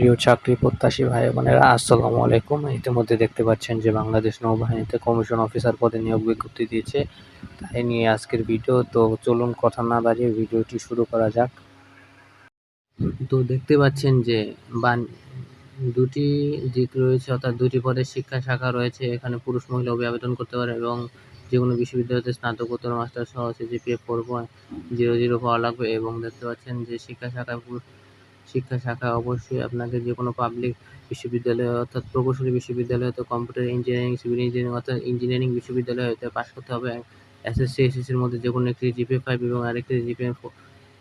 প্রিয় চাকরি প্রত্যাশী ভাই বোনেরা, আসসালামু আলাইকুম। ইতিমধ্যে দেখতে পাচ্ছেন যে বাংলাদেশ নৌবাহিনীতে কমিশন অফিসার পদে নিয়োগ বিজ্ঞপ্তি দিয়েছে। তাই নিয়ে আজকের ভিডিও, তো চলুন কথা না বাড়িয়ে ভিডিওটি শুরু করা যাক। তো দেখতে পাচ্ছেন যে বান, দুটি দিক রয়েছে, অর্থাৎ দুটি পদের শিক্ষা শাখা রয়েছে। এখানে পুরুষ মহিলা উভয় আবেদন করতে পারে এবং যে কোনো বিশ্ববিদ্যালয়তে স্নাতকোত্তর মাস্টার সহ সিজিপিএ পয়েন্ট জিরো জিরো পাওয়া লাগবে। এবং দেখতে পাচ্ছেন যে শিক্ষা শাখায় পুরুষ শিক্ষা শাখা অবশ্যই আপনাকে যে কোনো পাবলিক বিশ্ববিদ্যালয় অর্থাৎ প্রকৌশলী বিশ্ববিদ্যালয় হতে কম্পিউটার ইঞ্জিনিয়ারিং সিভিল ইঞ্জিনিয়ারিং অর্থাৎ ইঞ্জিনিয়ারিং বিশ্ববিদ্যালয় হতে পাশ করতে হবে। এসএসসি এসএসসির মধ্যে যে কোনো একটি জিপিএ ফাইভ এবং আরেকটি জিপিএ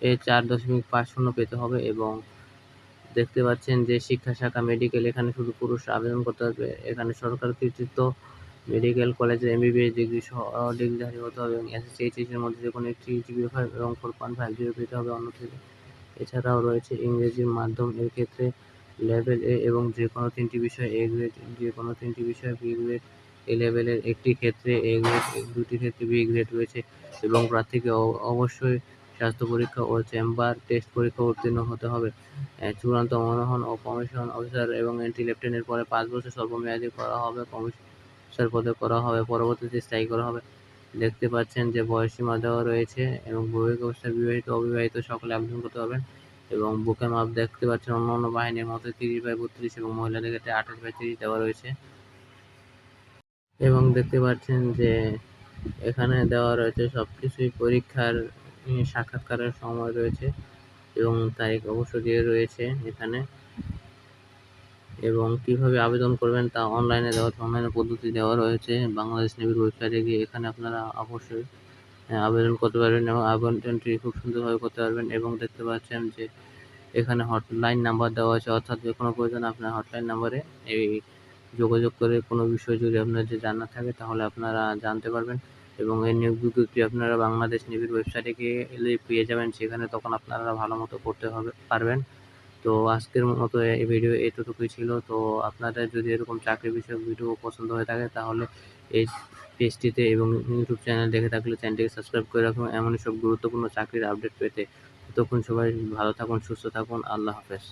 এ চার দশমিক পাঁচ শূন্য পেতে হবে এবং দেখতে পাচ্ছেন যে শিক্ষা শাখা মেডিকেল এখানে শুধু পুরুষ আবেদন করতে হবে। এখানে সরকার কর্তৃত্ব মেডিকেল কলেজে এমবিবিএস ডিগ্রি সহ ডিগ্রিধারী হতে হবে এবং এসএসসি এইচএসের মধ্যে যে কোনো একটি জিপিএ ফাইভ এবং ফোর পয়েন্ট ফাইভ জিরো পেতে হবে অন্য থেকে এছাড়াও রয়েছে ইংরেজি মাধ্যম এর ক্ষেত্রে লেভেল এ এবং যে কোনো তিনটি বিষয় এ গ্রেড যে কোনো তিনটি বিষয় বি গ্রেড এ লেভেলের একটি ক্ষেত্রে এ গ্রেড দুটি ক্ষেত্রে বি গ্রেড রয়েছে এবং প্রার্থীকে অবশ্যই স্বাস্থ্য পরীক্ষা ও চেম্বার টেস্ট পরীক্ষা উত্তীর্ণ হতে হবে। চূড়ান্ত মনোহন ও কমিশন অফিসার এবং এন্ট্রি লেফটেন্যান্টের পরে পাঁচ বছর স্বল্পমেয়াদী করা হবে কমিশনার পদে করা হবে, পরবর্তীতে স্থায়ী করা হবে। দেখতে পাচ্ছেন যে বয়সীমা দেওয়া রয়েছে এবং বৈবাহিক অবস্থায় বিবাহিত, অবিবাহিত সকলে আবেদন করতে পারবেন এবং বুকের মাপ দেখতে পাচ্ছেন অন্য অন্য বাহিনীর মতো তিরিশ বাই বত্রিশ এবং মহিলাদের ক্ষেত্রে আঠাশ বাই তিরিশ দেওয়া রয়েছে। এবং দেখতে পাচ্ছেন যে এখানে দেওয়া রয়েছে সব কিছুই পরীক্ষার সাক্ষাৎকারের সময় রয়েছে এবং তারিখ অবশ্য দিয়ে রয়েছে এখানে। এবং কীভাবে আবেদন করবেন তা অনলাইনে দেওয়া অনলাইনে পদ্ধতি দেওয়া রয়েছে। বাংলাদেশ নেভির ওয়েবসাইটে গিয়ে এখানে আপনারা অবশ্যই আবেদন করতে পারবেন এবং আবেদনটি খুব সুন্দরভাবে করতে পারবেন এবং দেখতে পাচ্ছেন যে এখানে হটলাইন নাম্বার দেওয়া আছে। অর্থাৎ যে কোনো প্রয়োজন আপনার হটলাইন নাম্বারে এই যোগাযোগ করে কোনো বিষয় যদি আপনার যে জানার থাকে তাহলে আপনারা জানতে পারবেন এবং এই নিয়োগ বিজ্ঞপ্তি আপনারা বাংলাদেশ নেভির ওয়েবসাইটে গিয়ে এলে পেয়ে যাবেন। সেখানে তখন আপনারা ভালো মতো করতে হবে, পারবেন। তো আজকের মতো এই ভিডিও এতটুকুই ছিল। তো আপনাদের যদি এরকম চাকরি বিষয়ক ভিডিও পছন্দ হয়ে থাকে, তাহলে এই পেজটিতে এবং ইউটিউব চ্যানেল দেখে থাকলে চ্যানেলটিকে সাবস্ক্রাইব করে রাখুন। এমনই সব গুরুত্বপূর্ণ চাকরির আপডেট পেতে। ততক্ষণ সবাই ভালো থাকুন, সুস্থ থাকুন। আল্লাহ হাফেজ।